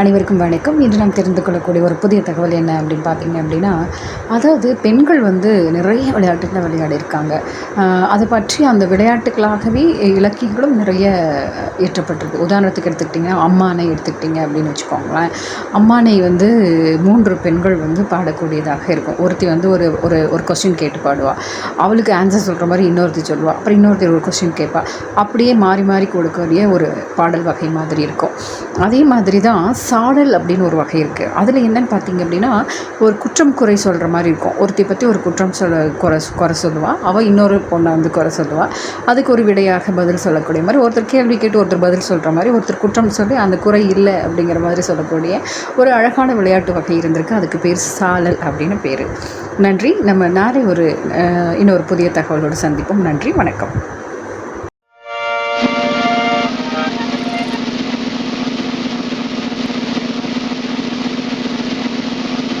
அனைவருக்கும் வணக்கம். இன்று நாம் தெரிந்து கொள்ளக்கூடிய ஒரு புதிய தகவல் என்ன அப்படின்னு பார்த்தீங்க அப்படின்னா அதாவது பெண்கள் வந்து நிறைய விளையாட்டுகளை விளையாடிருக்காங்க அதை பற்றி அந்த விளையாட்டுகளாகவே இலக்கியங்களும் நிறைய இயற்றப்பட்டிருக்கு. உதாரணத்துக்கு எடுத்துக்கிட்டிங்கன்னா அம்மானை எடுத்துக்கிட்டிங்க அப்படின்னு வச்சுக்கோங்களேன். அம்மானை வந்து மூன்று பெண்கள் வந்து பாடக்கூடியதாக இருக்கும். ஒருத்தி வந்து ஒரு ஒரு ஒரு கொஸ்டின் கேட்டு பாடுவாள் அவளுக்கு ஆன்சர் சொல்கிற மாதிரி இன்னொருத்தி சொல்லுவாள் அப்புறம் இன்னொருத்தி ஒரு கொஸ்டின் கேட்பாள் அப்படியே மாறி மாறி கொடுக்கக்கூடிய ஒரு பாடல் வகை மாதிரி இருக்கும். அதே மாதிரி தான் சாடல் அப்படின்னு ஒரு வகை இருக்குது அதில் என்னன்னு பார்த்தீங்க அப்படின்னா ஒரு குற்றம் குறை சொல்கிற மாதிரி இருக்கும். ஒருத்தி பற்றி ஒரு குற்றம் சொல்ல குறை குறை சொல்லுவாள் அவள் இன்னொரு பொண்ணை வந்து குறை சொல்லுவாள் அதுக்கு ஒரு விடையாக பதில் சொல்லக்கூடிய மாதிரி ஒருத்தர் கேள்வி கேட்டு ஒருத்தர் பதில் சொல்கிற மாதிரி ஒருத்தர் குற்றம் சொல்லி அந்த குறை இல்லை அப்படிங்கிற மாதிரி சொல்லக்கூடிய ஒரு அழகான விளையாட்டு வகை இருந்திருக்கு. அதுக்கு பேர் சாலல் அப்படின்னு பேர். நன்றி. நம்ம நாளை ஒரு இன்னொரு புதிய தகவலோடு சந்திப்போம். நன்றி. வணக்கம்.